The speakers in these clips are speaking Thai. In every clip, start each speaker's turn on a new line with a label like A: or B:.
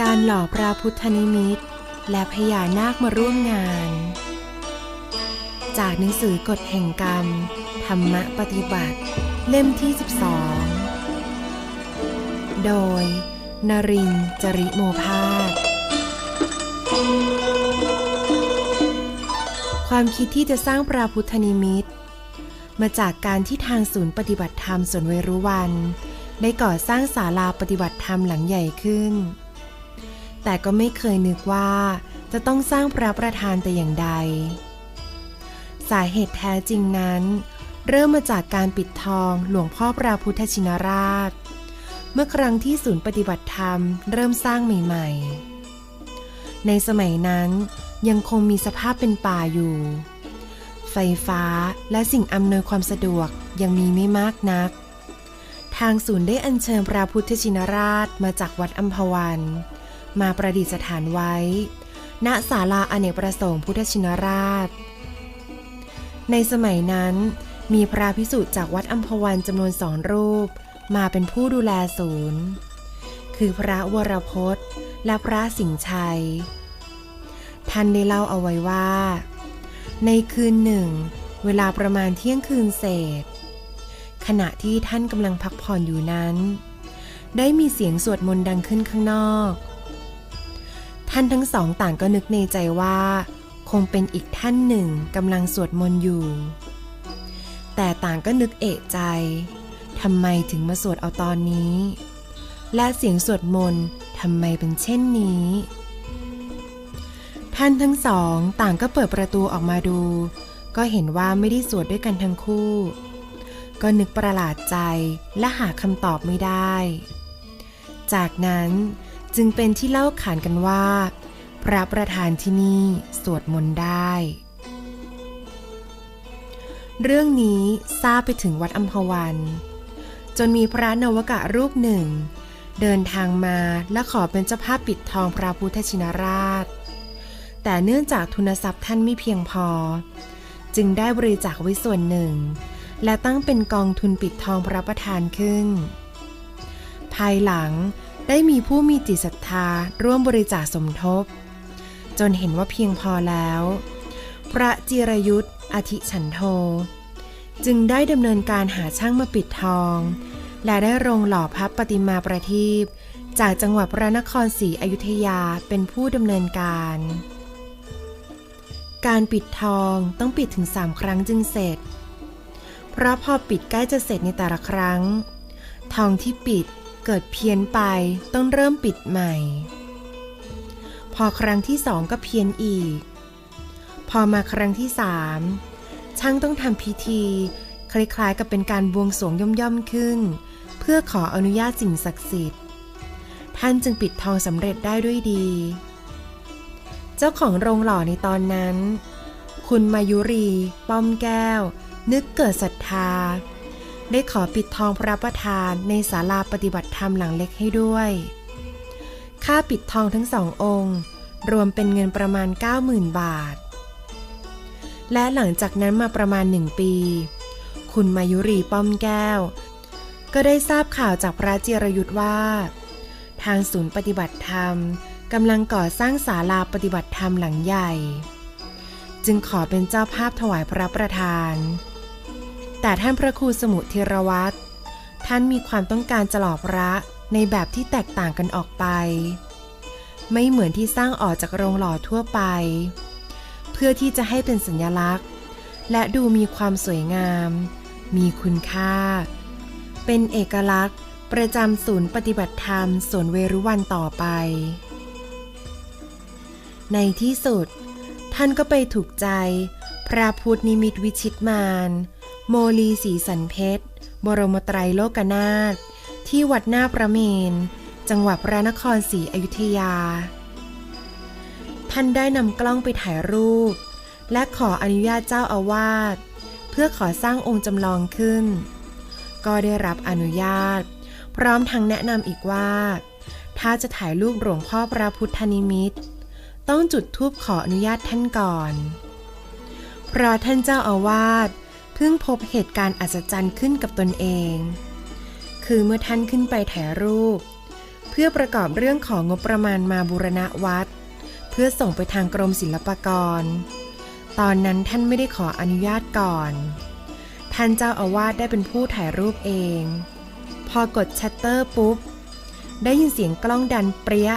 A: การหล่อพระพุทธนิมิต และพญานาคมาร่วมงาน จากหนังสือกฎแห่งกรรม ธรรมะปฏิบัติ เล่มที่ 12 โดย นรินจริโมภาสความคิดที่จะสร้างพระพุทธนิมิต มาจากการที่ทางศูนย์ปฏิบัติธรรมสวนเวรุวันได้ก่อสร้างศาลาปฏิบัติธรรมหลังใหญ่ขึ้น แต่ก็ไม่เคยนึกว่าจะต้องสร้างพระประธานแต่อย่างใด สาเหตุแท้จริงนั้น เริ่มมาจากการปิดทองหลวงพ่อพระพุทธชินราช เมื่อครั้งที่ศูนย์ปฏิบัติธรรมเริ่มสร้างใหม่ ๆ ในสมัยนั้นยังคงมีสภาพเป็นป่าอยู่ ไฟฟ้าและสิ่งอำนวยความสะดวกยังมีไม่มากนัก ทางศูนย์ได้อัญเชิญพระพุทธชินราชมาจากวัดอัมพวัน มาประดิษฐานไว้ ณศาลาอเนกประสงค์พุทธชินราช ในสมัยนั้น มีพระพิสุจากวัดอัมพวันจำนวนสองรูป มาเป็นผู้ดูแลศูนย์ คือพระวรพจน์ และพระสิงห์ชัย ท่านได้เล่าเอาไว้ว่า ในคืนหนึ่ง เวลาประมาณเที่ยงคืนเศษ ขณะที่ท่านกำลังพักผ่อนอยู่นั้นได้มีเสียงสวดมนต์ดังขึ้นข้างนอก ท่านทั้งสองต่างก็นึกในใจว่า คงเป็นอีกท่านหนึ่งกำลังสวดมนต์อยู่ แต่ต่างก็นึกเอะใจทำไมถึงมาสวดเอาตอนนี้ และเสียงสวดมนต์ทำไมเป็นเช่นนี้ ท่านทั้งสองต่างก็เปิดประตูออกมาดู ก็เห็นว่าไม่ได้สวดด้วยกันทั้งคู่ ก็นึกประหลาดใจและหาคำตอบไม่ได้ จากนั้น จึงเป็นที่เล่าขานกันว่า พระประธานที่นี่สวดมนต์ได้ เรื่องนี้ทราบไปถึงวัดอัมพวัน จนมีพระนวกะรูปหนึ่ง เดินทางมาและขอเป็นเจ้าภาพปิดทองพระพุทธชินราช แต่เนื่องจากทุนทรัพย์ท่านไม่เพียงพอ จึงได้บริจาคไว้ส่วนหนึ่ง และตั้งเป็นกองทุนปิดทองพระประธานขึ้น ภายหลัง ได้มีผู้มีจิตศรัทธาร่วมบริจาคสมทบ จนเห็นว่าเพียงพอแล้ว พระจิรยุทธ์อธิฉันโท จึงได้ดำเนินการหาช่างมาปิดทอง และได้โรงหล่อพระปฏิมาประทีปจากจังหวัดพระนครศรีอยุธยาเป็นผู้ดำเนินการ การปิดทองต้องปิดถึงสามครั้งจึงเสร็จ เพราะพอปิดใกล้จะเสร็จในแต่ละครั้ง ทองที่ปิด เกิดเพี้ยนไปต้องเริ่มปิดใหม่ พอครั้งที่สองก็เพี้ยนอีก พอมาครั้งที่สามช่างต้องทำพิธี คล้ายๆกับเป็นการบวงสรวงย่อมๆขึ้น เพื่อขออนุญาตสิ่งศักดิ์สิทธิ์ ท่านจึงปิดทองสำเร็จได้ด้วยดี เจ้าของโรงหล่อในตอนนั้น คุณมายุรี ป้อมแก้ว นึกเกิดศรัทธา ได้ขอปิดทองพระประธานในศาลาปฏิบัติธรรมหลังเล็กให้ด้วย ค่าปิดทองทั้งสององค์ รวมเป็นเงินประมาณ 90,000 บาท และหลังจากนั้นมาประมาณหนึ่งปี คุณมายุรีป้อมแก้ว ก็ได้ทราบข่าวจากพระเจรยุทธ์ว่า ทางศูนย์ปฏิบัติธรรมกำลังก่อสร้างศาลาปฏิบัติธรรมหลังใหญ่ จึงขอเป็นเจ้าภาพถวายพระประธาน แต่ท่านพระครูสมุทิรวัตรท่านมีความต้องการจะหล่อพระในแบบที่แตกต่างกันออกไป ไม่เหมือนที่สร้างออกจากโรงหล่อทั่วไป เพื่อที่จะให้เป็นสัญลักษณ์ และดูมีความสวยงาม มีคุณค่า เป็นเอกลักษณ์ ประจำศูนย์ปฏิบัติธรรมสวนเวรุวันต่อไป ในที่สุด ท่านก็ไปถูกใจ พระพุทธนิมิตวิชิตมาน โมลีสีสันเพชร บรมไตรโลกนาถที่วัดหน้าประเมน จังหวัดพระนครศรีอยุธยา ท่านได้นำกล้องไปถ่ายรูป และขออนุญาตเจ้าอาวาสเพื่อขอสร้างองค์จำลองขึ้น ก็ได้รับอนุญาต พร้อมทั้งแนะนำอีกว่า ถ้าจะถ่ายรูปหลวงพ่อพระพุทธนิมิต ต้องจุดธูปขออนุญาตท่านก่อน เพราะท่านเจ้าอาวาส เพิ่งพบเหตุการณ์อัศจรรย์ขึ้นกับตนเอง คือเมื่อท่านขึ้นไปถ่ายรูป เพื่อประกอบเรื่องของงบประมาณมาบูรณะวัด เพื่อส่งไปทางกรมศิลปากร ตอนนั้นท่านไม่ได้ขออนุญาตก่อน ท่านเจ้าอาวาสได้เป็นผู้ถ่ายรูปเอง พอกดชัตเตอร์ปุ๊บ ได้ยินเสียงกล้องดันเปรี้ย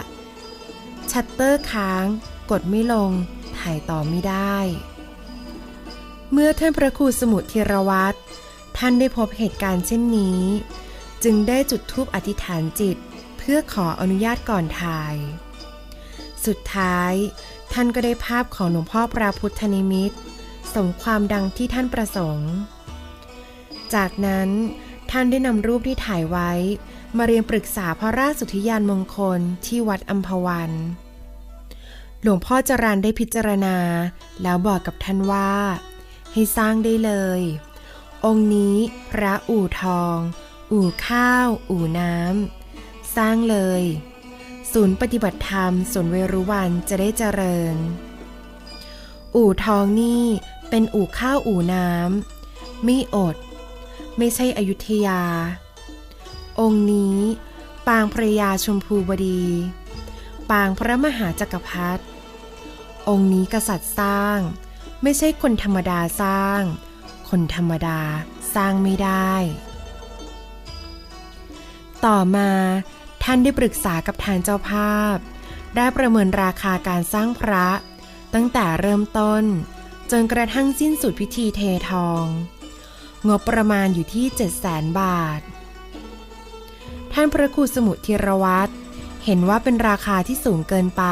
A: ชัตเตอร์ค้าง กดไม่ลง ถ่ายต่อไม่ได้ เมื่อท่านพระครูสมุทรธีรวัตรท่านได้พบเหตุการณ์เช่นนี้ จึงได้จุดธูปอธิษฐานจิต เพื่อขออนุญาตก่อนถ่าย สุดท้าย ท่านก็ได้ภาพของหลวงพ่อพระพุทธนิมิตสมความดังที่ท่านประสงค์ จากนั้นท่านได้นำรูปที่ถ่ายไว้ มาเรียนปรึกษาพระราชสุทธิยานมงคลที่วัดอัมพวัน หลวงพ่อจรันได้พิจารณา แล้วบอกกับท่านว่า ให้สร้างได้เลย องค์นี้พระอู่ทอง อู่ข้าว อู่น้ำ สร้างเลย ศูนย์ปฏิบัติธรรมสวนเวรุวันจะได้เจริญ อู่ทองนี่เป็นอู่ข้าวอู่น้ำไม่อด ไม่ใช่อยุธยา องค์นี้ปางพระยาชมพูบดี ปางพระมหาจักรพรรดิองค์นี้กษัตริย์สร้าง ไม่ใช่คนธรรมดาสร้าง คนธรรมดาสร้างไม่ได้ ต่อมาท่านได้ปรึกษากับทางเจ้าภาพ ได้ประเมินราคาการสร้างพระ ตั้งแต่เริ่มต้น จนกระทั่งสิ้นสุดพิธีเททอง งบประมาณอยู่ที่ 7 0 0 0 0 0 บาท ท่านพระครูสมุทรธีรวัตรเห็นว่าเป็นราคาที่สูงเกินไป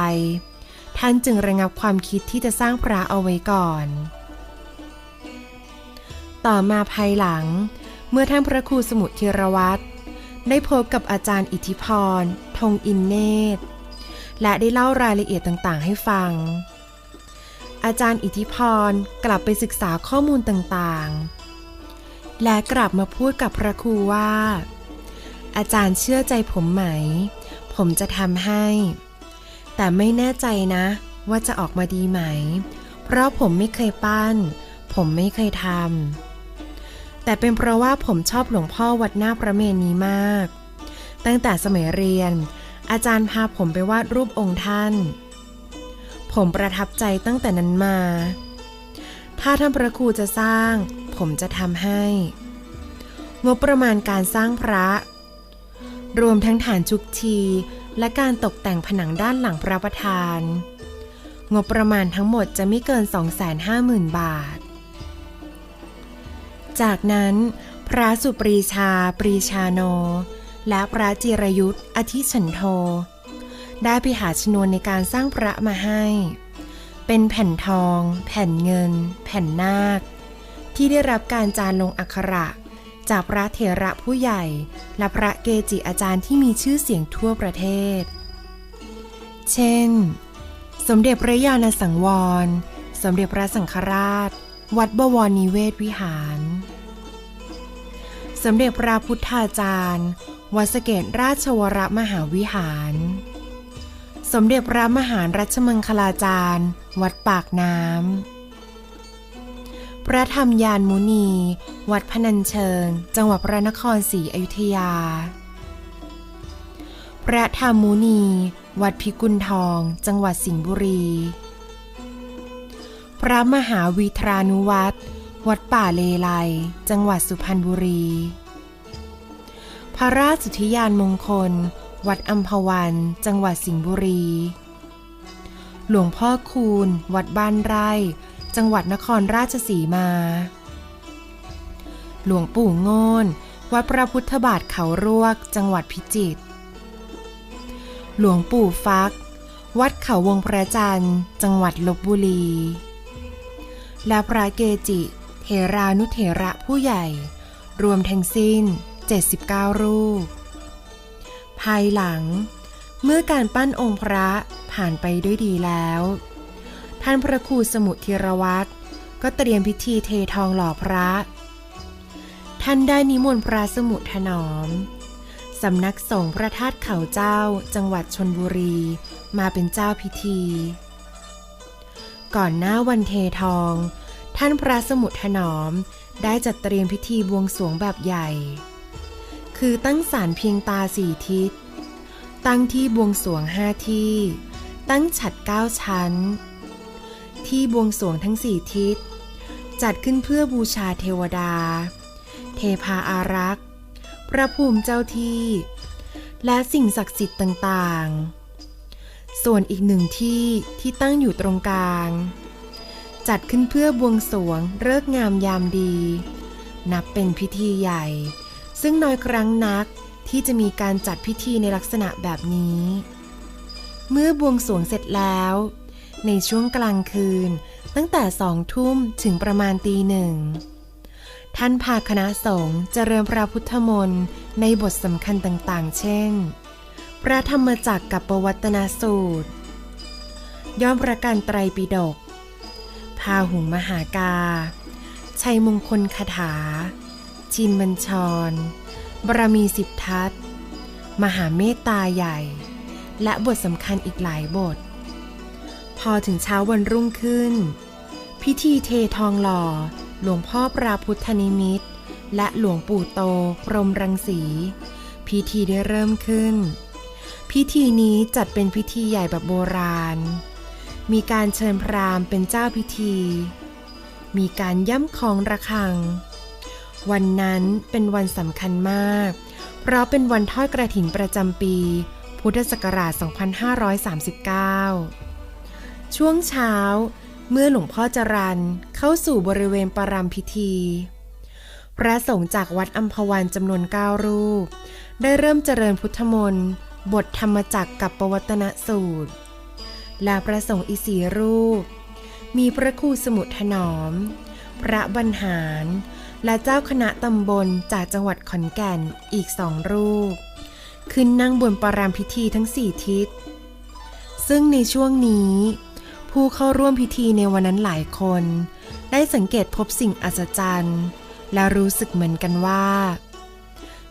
A: ท่านจึงระงับความคิดที่จะสร้างพระเอาไว้ก่อน ต่อมาภายหลัง เมื่อท่านพระครูสมุทรธีรวัตรได้พบกับอาจารย์อิทธิพรธงอินเนตและได้เล่ารายละเอียดต่างๆ ให้ฟัง อาจารย์อิทธิพรกลับไปศึกษาข้อมูลต่างๆ และกลับมาพูดกับพระครูว่า อาจารย์เชื่อใจผมไหม ผมจะทำให้ แต่ไม่แน่ใจนะ ว่าจะออกมาดีไหม เพราะผมไม่เคยปั้น ผมไม่เคยทำแต่เป็นเพราะว่าผมชอบหลวงพ่อวัดหน้าพระเมรุนี้มาก ตั้งแต่สมัยเรียน อาจารย์พาผมไปวาดรูปองค์ท่าน ผมประทับใจตั้งแต่นั้นมา ถ้าท่านพระครูจะสร้าง ผมจะทำให้ งบประมาณการสร้างพระ รวมทั้งฐานชุกชี และการตกแต่งผนังด้านหลังพระประธาน งบประมาณทั้งหมดจะไม่เกิน 250,000 บาท จากนั้น พระสุปรีชา ปรีชาโน และพระจิรยุทธอธิฉันโท ได้ไปหาชนวนในการสร้างพระมาให้ เป็นแผ่นทอง แผ่นเงิน แผ่นนาค ที่ได้รับการจารลงอักขระ จากพระเถระผู้ใหญ่และพระเกจิอาจารย์ที่มีชื่อเสียงทั่วประเทศ เช่น สมเด็จพระญาณสังวร สมเด็จพระสังฆราช วัดบวรนิเวศวิหาร สมเด็จพระพุทธาจารย์ วัดสเกตราชวรมหาวิหาร สมเด็จพระมหารัชมังคลาจารย์ วัดปากน้ำ พระธรรมยานมุนี วัดพนัญเชิง จังหวัดพระนครศรีอยุธยา พระธรรมมุนี วัดพิกุลทอง จังหวัดสิงห์บุรี พระมหาวีทรานุวัตรวัดป่าเลไลจังหวัดสุพรรณบุรี พระราชสุธิยานมงคล วัดอัมพวัน จังหวัดสิงห์บุรี หลวงพ่อคูณ วัดบ้านไร่ จังหวัดนครราชสีมา หลวงปู่โงนวัดพระพุทธบาทเขารวก จังหวัดพิจิตร หลวงปู่ฟัก วัดเขาวงพระจันทร์ จังหวัดลบบุรี และพระเกจิเถรานุเถระผู้ใหญ่ รวมทั้งสิ้น 79 รูป ภายหลัง เมื่อการปั้นองค์พระผ่านไปด้วยดีแล้ว ท่านพระครูสมุทรธีรวัตรก็เตรียมพิธีเททองหล่อพระ ท่านได้นิมนต์พระสมุทรถนอม สำนักสงฆ์พระธาตุเขาเจ้าจังหวัดชนบุรี มาเป็นเจ้าพิธี ก่อนหน้าวันเททอง ท่านพระสมุทรถนอมได้จัดเตรียมพิธีบวงสรวงแบบใหญ่ คือตั้งศาลเพียงตาสี่ทิศ ตั้งที่บวงสรวงห้าที่ ตั้งฉัดเก้าชั้น ที่บวงสรวงทั้งสี่ทิศ จัดขึ้นเพื่อบูชาเทวดา เทพาอารักษ์ พระภูมิเจ้าที่ และสิ่งศักดิ์สิทธิ์ต่างๆ ส่วนอีกหนึ่งที่ที่ตั้งอยู่ตรงกลาง จัดขึ้นเพื่อบวงสรวงเลิกงามยามดี นับเป็นพิธีใหญ่ ซึ่งน้อยครั้งนักที่จะมีการจัดพิธีในลักษณะแบบนี้ เมื่อบวงสรวงเสร็จแล้ว ในช่วงกลางคืน ตั้งแต่สองทุ่มถึงประมาณตีหนึ่ง ท่านพาคณะสงฆ์เจริญพระพุทธมนต์ในบทสำคัญต่างๆ เช่น พระธรรมจักรกับปวัตนสูตรย่อมประการไตรปิฎกพาหุงมหากา ชัยมงคลคาถา ชินบัญชร บรมีสิบทัศมหาเมตตาใหญ่ และบทสำคัญอีกหลายบท พอถึงเช้าวันรุ่งขึ้น พิธีเททองหล่อ หลวงพ่อปราพุทธนิมิต และหลวงปู่โตพรมรังสี พิธีได้เริ่มขึ้น พิธีนี้จัดเป็นพิธีใหญ่แบบโบราณ มีการเชิญพราหมณ์เป็นเจ้าพิธี มีการย่ำของระฆัง วันนั้นเป็นวันสำคัญมาก เพราะเป็นวันทอดกระถินประจำปี พุทธศักราช 2539 ช่วงเช้า เมื่อหลวงพ่อจรันเข้าสู่บริเวณปรามพิธี พระสงฆ์จากวัดอัมพวันจำนวน9รูป ได้เริ่มเจริญพุทธมนต์บทธรรมจักรกับปวัตนสูตร และพระสงฆ์อีสีรูป มีพระครูสมุทรถนอม พระบรรหารและเจ้าคณะตำบลจากจังหวัดขอนแก่นอีกสองรูป ขึ้นนั่งบนปรามพิธีทั้งสี่ทิศ ซึ่งในช่วงนี้ ผู้เข้าร่วมพิธีในวันนั้นหลายคน ได้สังเกตพบสิ่งอัศจรรย์ และรู้สึกเหมือนกันว่า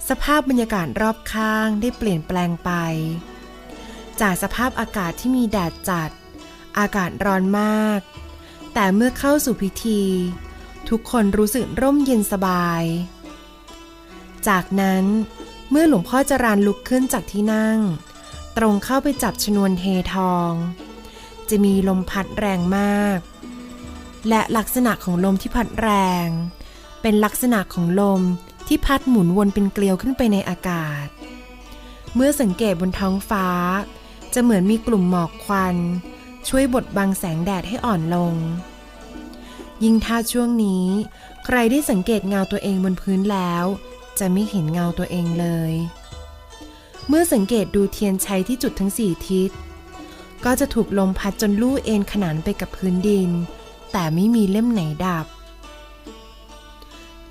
A: สภาพบรรยากาศรอบข้างได้เปลี่ยนแปลงไป จากสภาพอากาศที่มีแดดจัด อากาศร้อนมาก แต่เมื่อเข้าสู่พิธี ทุกคนรู้สึกร่มเย็นสบาย จากนั้นเมื่อหลวงพ่อจรานลุกขึ้นจากที่นั่ง ตรงเข้าไปจับชนวนเททอง จะมีลมพัดแรงมาก และลักษณะของลมที่พัดแรง เป็นลักษณะของลมที่พัดหมุนวนเป็นเกลียวขึ้นไปในอากาศ เมื่อสังเกตบนท้องฟ้า จะเหมือนมีกลุ่มหมอกควัน ช่วยบดบังแสงแดดให้อ่อนลง ยิ่งถ้าช่วงนี้ ใครได้สังเกตเงาตัวเองบนพื้นแล้ว จะไม่เห็นเงาตัวเองเลย เมื่อสังเกตดูเทียนชัยที่จุดทั้งสี่ทิศ ก็จะถูกลมพัดจนลู่เอ็นขนานไปกับพื้นดิน แต่ไม่มีเล่มไหนดับ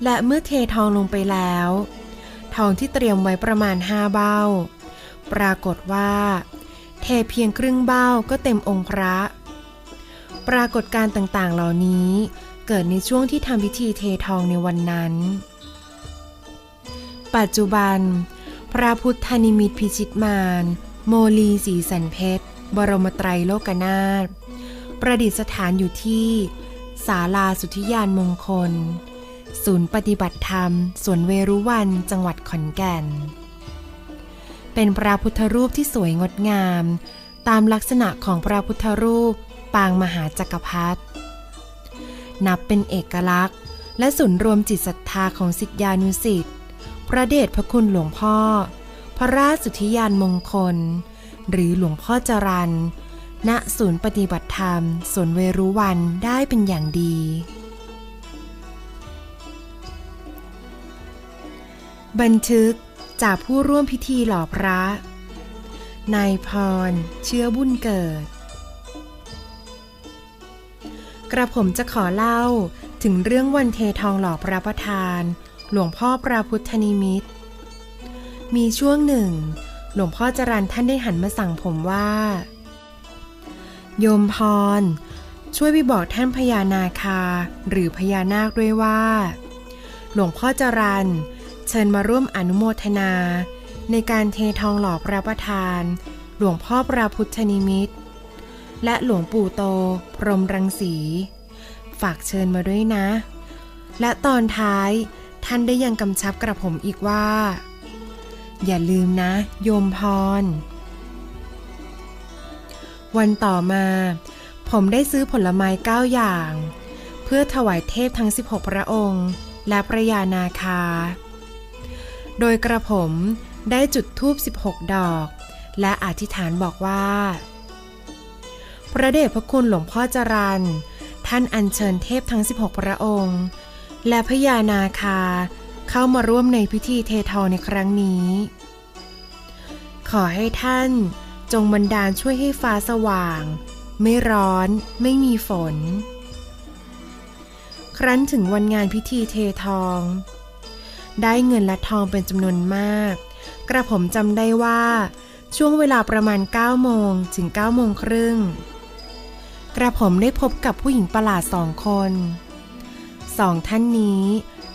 A: และเมื่อเททองลงไปแล้ว ทองที่เตรียมไว้ประมาณห้าเบ้า ปรากฏว่า เทเพียงครึ่งเบ้าก็เต็มองค์พระ ปรากฏการต่างๆเหล่านี้เกิดในช่วงที่ทำพิธีเททองในวันนั้น ปัจจุบัน พระพุทธนิมิตพิชิตมารโมลีสีสันเพชร บรมไตรโลกนาถประดิษฐานอยู่ที่ศาลาสุทธิยานมงคล ศูนย์ปฏิบัติธรรม สวนเวรุวันจังหวัดขอนแก่น เป็นพระพุทธรูปที่สวยงดงาม ตามลักษณะของพระพุทธรูปปางมหาจักรพรรดินับเป็นเอกลักษณ์ และศูนย์รวมจิตศรัทธาของสิทธิานุสิทธิ์พระเดชพระคุณหลวงพ่อ พระราชสุทธิยานมงคล หรือหลวงพ่อจรันณศูนย์ปฏิบัติธรรมสวนเวรุวันได้เป็นอย่างดี บันทึกจากผู้ร่วมพิธีหล่อพระ นายพร เชื้อบุญเกิด กระผมจะขอเล่าถึงเรื่องวันเททองหล่อพระประธาน หลวงพ่อพระพุทธนิมิตมีช่วงหนึ่ง หลวงพ่อจรันท่านได้หันมาสั่งผมว่า โยมพร ช่วยไปบอกท่านพญานาคาหรือพญานาคด้วยว่า หลวงพ่อจรันเชิญมาร่วมอนุโมทนา ในการเททองหล่อพระประธาน หลวงพ่อพระพุทธนิมิตรและหลวงปู่โต พรหมรังสี ฝากเชิญมาด้วยนะ และตอนท้ายท่านได้ยังกำชับกระผมอีกว่า อย่าลืมนะ โยมพร วันต่อมา ผมได้ซื้อผลไม้เก้าอย่าง เพื่อถวายเทพทั้ง 16 พระองค์ และพระยานาคา โดยกระผมได้จุดธูป 16 ดอก และอธิษฐานบอกว่า พระเดชพระคุณหลวงพ่อจรันท่านอัญเชิญเทพทั้ง 16 พระองค์ และพระยานาคา เข้ามาร่วมในพิธีเททองในครั้งนี้ ขอให้ท่านจงบันดาลช่วยให้ฟ้าสว่าง ไม่ร้อน ไม่มีฝน ครั้นถึงวันงานพิธีเททอง ได้เงินและทองเป็นจำนวนมาก กระผมจำได้ว่าช่วงเวลาประมาณ 9 โมงถึง 9 โมงครึ่ง กระผมได้พบกับผู้หญิงประหลาดสองคน สองท่านนี้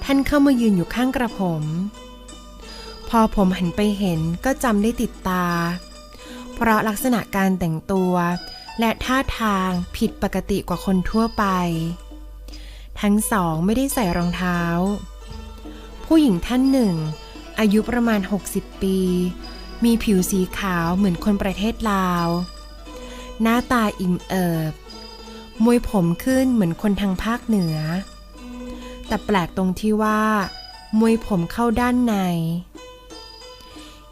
A: ท่านเข้ามายืนอยู่ข้างกระผม พอผมหันไปเห็นก็จำได้ติดตา เพราะลักษณะการแต่งตัว และท่าทางผิดปกติกว่าคนทั่วไป ทั้งสองไม่ได้ใส่รองเท้า ผู้หญิงท่านหนึ่ง อายุประมาณ 60 ปี มีผิวสีขาวเหมือนคนประเทศลาว หน้าตาอิ่มเอิบมวยผมขึ้นเหมือนคนทางภาคเหนือ แต่แปลกตรงที่ว่ามวยผมเข้าด้านใน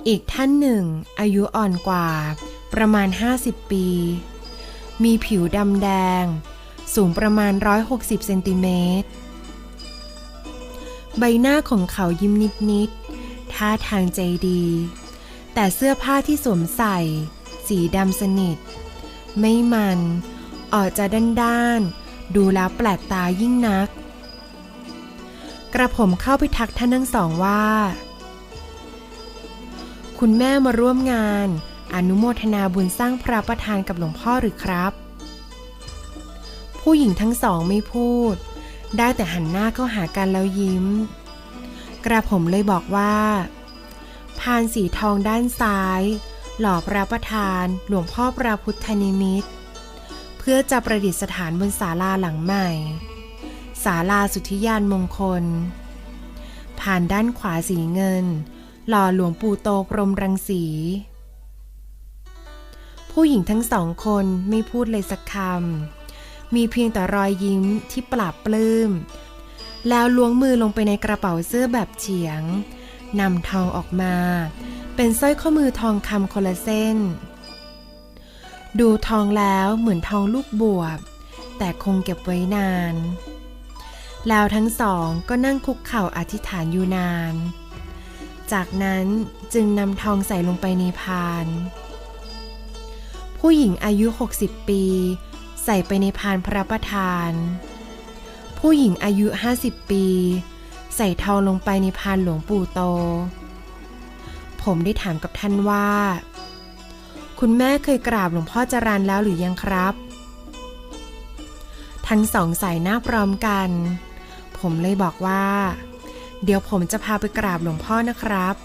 A: อีกท่านหนึ่ง อายุอ่อนกว่าประมาณ 50 ปี มีผิวดำแดง สูงประมาณ 160 เซนติเมตร ใบหน้าของเขายิ้มนิดๆท่าทางใจดี แต่เสื้อผ้าที่สวมใส่ สีดำสนิท ไม่มัน ออกจะด้านๆ ดูแล้วแปลกตายิ่งนัก กระผมเข้าไปทักท่านทั้งสองว่า คุณแม่มาร่วมงาน อนุโมทนาบุญสร้างพระประธานกับหลวงพ่อหรือครับ ผู้หญิงทั้งสองไม่พูด ได้แต่หันหน้าเข้าหากันแล้วยิ้ม กระผมเลยบอกว่าพานสีทองด้านซ้าย หล่อพระประธาน หลวงพ่อพระพุทธนิมิต เพื่อจะประดิษฐานบนศาลาหลังใหม่ ศาลาสุทธิยานมงคล ผ่านด้านขวาสีเงิน หล่อหลวงปู่โตพรมรังสี ผู้หญิงทั้งสองคนไม่พูดเลยสักคำ มีเพียงแต่รอยยิ้มที่ปราบปลื้ม แล้วล้วงมือลงไปในกระเป๋าเสื้อแบบเฉียง นำทองออกมา เป็นสร้อยข้อมือทองคำคนละเส้น ดูทองแล้วเหมือนทองลูกบวบแต่คงเก็บไว้นาน แล้วทั้งสองก็นั่งคุกเข่าอธิษฐานอยู่นาน จากนั้นจึงนำทองใส่ลงไปในพาน ผู้หญิงอายุ 60 ปี ใส่ไปในพานพระประธาน ผู้หญิงอายุ 50 ปี ใส่ทองลงไปในพานหลวงปู่โต ผมได้ถามกับท่านว่า คุณแม่เคยกราบหลวงพ่อจรันแล้วหรือยังครับทั้งสองสายหน้าพร้อมกัน ผมเลยบอกว่า เดี๋ยวผมจะพาไปกราบหลวงพ่อนะครับ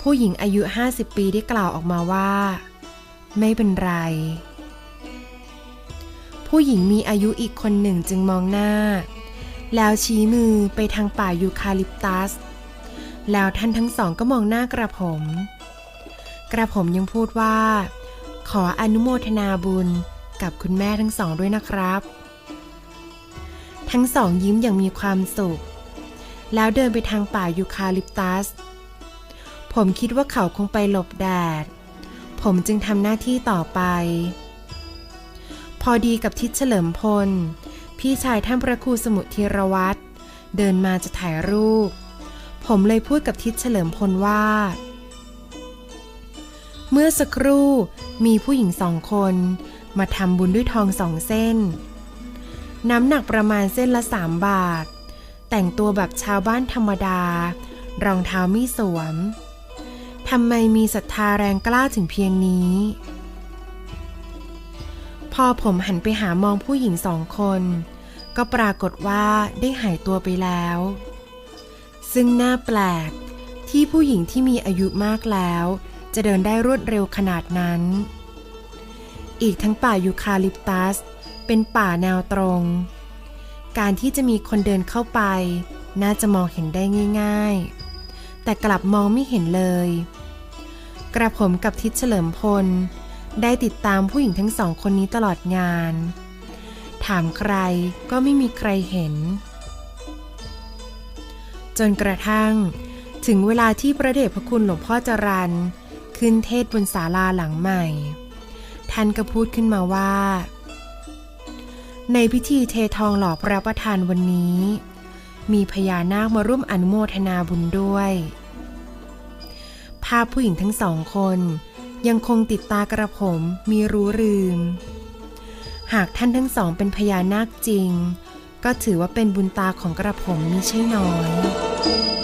A: ผู้หญิงอายุ 50 ปีได้กล่าวออกมาว่า ไม่เป็นไร ผู้หญิงมีอายุอีกคนหนึ่งจึงมองหน้า แล้วชี้มือไปทางป่ายูคาลิปตัส แล้วท่านทั้งสองก็มองหน้ากระผม กระผมยังพูดว่า ขออนุโมทนาบุญกับคุณแม่ทั้งสองด้วยนะครับ ทั้งสองยิ้มอย่างมีความสุข แล้วเดินไปทางป่ายูคาลิปตัส ผมคิดว่าเขาคงไปหลบแดด ผมจึงทำหน้าที่ต่อไป พอดีกับทิศเฉลิมพล พี่ชายท่านพระครูสมุทรธีรวัตรเดินมาจะถ่ายรูป ผมเลยพูดกับทิศเฉลิมพลว่า เมื่อสักครู่มีผู้หญิงสองคนมาทำบุญด้วยทองสองเส้น น้ำหนักประมาณเส้นละสามบาท แต่งตัวแบบชาวบ้านธรรมดา รองเท้าไม่สวม ทำไมมีศรัทธาแรงกล้าถึงเพียงนี้ พอผมหันไปหามองผู้หญิงสองคน ก็ปรากฏว่าได้หายตัวไปแล้ว ซึ่งน่าแปลกที่ผู้หญิงที่มีอายุมากแล้ว จะเดินได้รวดเร็วขนาดนั้น อีกทั้งป่ายูคาลิปตัส เป็นป่าแนวตรง การที่จะมีคนเดินเข้าไป น่าจะมองเห็นได้ง่าย ๆ แต่กลับมองไม่เห็นเลย กระผมกับทิศเฉลิมพล ได้ติดตามผู้หญิงทั้งสองคนนี้ตลอดงาน ถามใครก็ไม่มีใครเห็น จนกระทั่ง ถึงเวลาที่พระเดชพระคุณหลวงพ่อจรันขึ้นเทศบนศาลาหลังใหม่ ท่านก็พูดขึ้นมาว่า ในพิธีเททองหล่อพระประธานวันนี้ มีพญานาคมาร่วมอนุโมทนาบุญด้วย ภาพผู้หญิงทั้งสองคนยังคงติดตากระผมมีรู้ลืม หากท่านทั้งสองเป็นพญานาคจริง ก็ถือว่าเป็นบุญตาของกระผมมิใช่น้อย